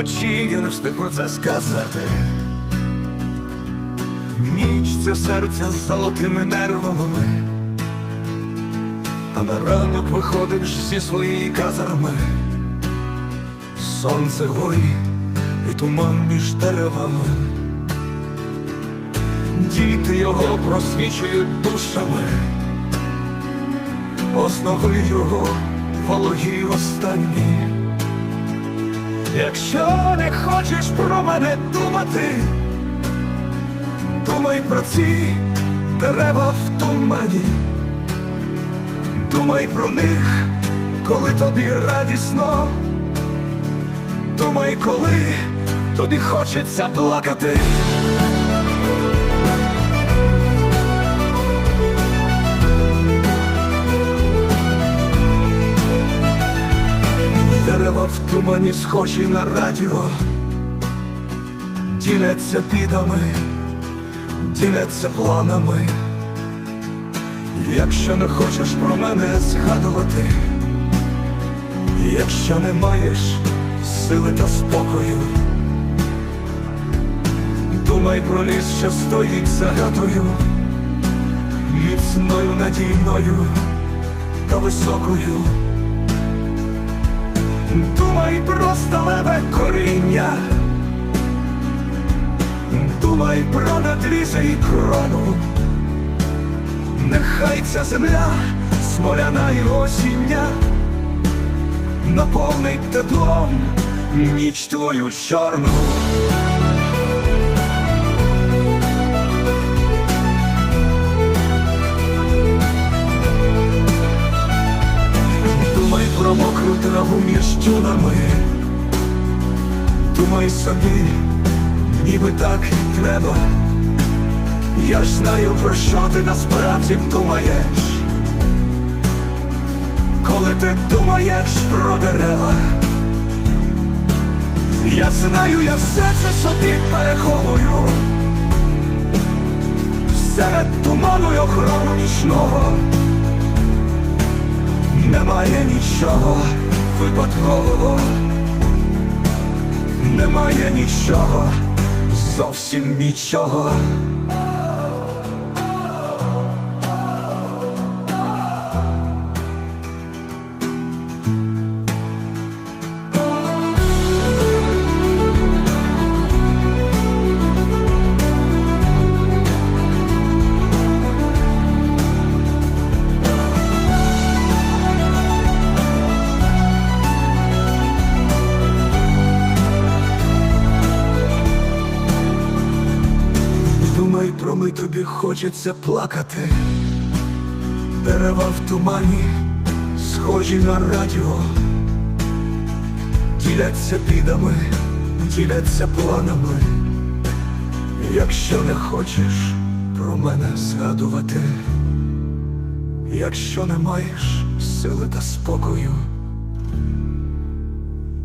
вночі я не встиг про це сказати. Ніч це серця з золотими нервами, а на ранок виходиш зі своєї казарми. Сонце горі і туман між деревами. Діти його просвічують душами, основи його вологі останні. Якщо не хочеш про мене думати, думай про ці дерева в тумані, думай про них, коли тобі радісно, думай, коли тобі хочеться плакати. Дерева схожі на радіо, діляться бідами, діляться планами. Якщо не хочеш про мене згадувати, якщо не маєш сили та спокою, думай про ліс, що стоїть загадою, міцною надійною та високою. Думай про сталеве коріння, думай про надрізи і крону, нехай ця земля смоляна і осіння, наповнить теплом ніч твою чорну. Тюнами, думай собі, ніби так і треба. Я ж знаю, про що ти насправді думаєш, коли ти думаєш про дерева. Я знаю, я все це собі переховую, серед туману й охорону нічного. Немає нічого випадкового, немає нічого, зовсім нічого. Думай про тобі хочеться плакати. Дерева в тумані, схожі на радіо, діляться бідами, діляться планами. Якщо не хочеш про мене згадувати, якщо не маєш сили та спокою.